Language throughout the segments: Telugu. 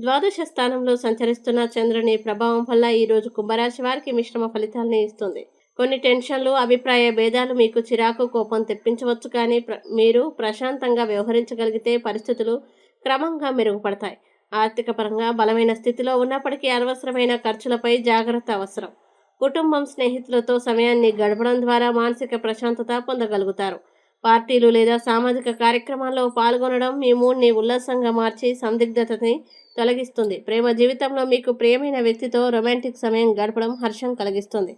ద్వాదశ స్థానంలో సంచరిస్తున్న చంద్రుని ప్రభావం వల్ల ఈ రోజు కుంభరాశి వారికి మిశ్రమ ఫలితాలను ఇస్తుంది. కొన్ని టెన్షన్లు అభిప్రాయ భేదాలు మీకు చిరాకు కోపం తెప్పించవచ్చు కానీ ప్ర- మీరు ప్రశాంతంగా వ్యవహరించగలిగితే పరిస్థితులు క్రమంగా మెరుగుపడతాయి. ఆర్థిక పరంగా బలమైన స్థితిలో ఉన్నప్పటికీ అనవసరమైన ఖర్చులపై జాగ్రత్త అవసరం. కుటుంబం స్నేహితులతో సమయాన్ని గడపడం ద్వారా మానసిక ప్రశాంతత పొందగలుగుతారు. పార్టీలు లేదా సామాజిక కార్యక్రమాల్లో పాల్గొనడం మీ మూడ్ని ఉల్లాసంగా మార్చి సందిగ్ధతని తొలగిస్తుంది ప్రేమ జీవితంలో మీకు ప్రియమైన వ్యక్తితో రొమాంటిక్ సమయం గడపడం హర్షం కలిగిస్తుంది.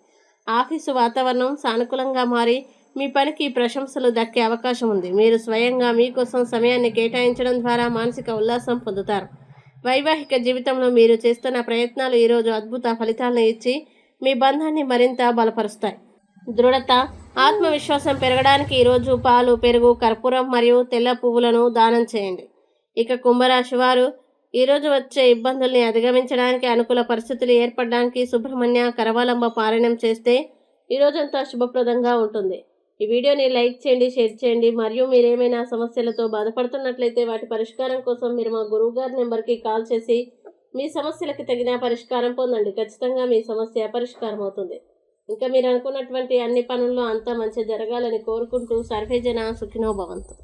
ఆఫీసు వాతావరణం సానుకూలంగా మారి మీ పనికి ప్రశంసలు దక్కే అవకాశం ఉంది. మీరు స్వయంగా మీకోసం సమయాన్ని కేటాయించడం ద్వారా మానసిక ఉల్లాసం పొందుతారు. వైవాహిక జీవితంలో మీరు చేస్తున్న ప్రయత్నాలు ఈరోజు అద్భుత ఫలితాలను ఇచ్చి మీ బంధాన్ని మరింత బలపరుస్తాయి. దృఢత ఆత్మవిశ్వాసం పెరగడానికి ఈరోజు పాలు పెరుగు కర్పూరం మరియు తెల్ల పువ్వులను దానం చేయండి. ఇక కుంభరాశి వారు ఈరోజు వచ్చే ఇబ్బందుల్ని అధిగమించడానికి అనుకూల పరిస్థితులు ఏర్పడడానికి సుబ్రహ్మణ్య కరవాలంబ పారాయణం చేస్తే ఈ రోజంతా శుభప్రదంగా ఉంటుంది. ఈ వీడియోని లైక్ చేయండి షేర్ చేయండి. మరియు మీరేమైనా సమస్యలతో బాధపడుతున్నట్లయితే వాటి పరిష్కారం కోసం మీరు మా గురువు గారి నెంబర్కి కాల్ చేసి మీ సమస్యలకు తగిన పరిష్కారం పొందండి. ఖచ్చితంగా మీ సమస్య పరిష్కారం అవుతుంది ఇంకా మీరు అనుకున్నటువంటి అన్ని పనుల్లో అంతా మంచి జరగాలని కోరుకుంటూ సర్వేజన సుఖినో భవంతు.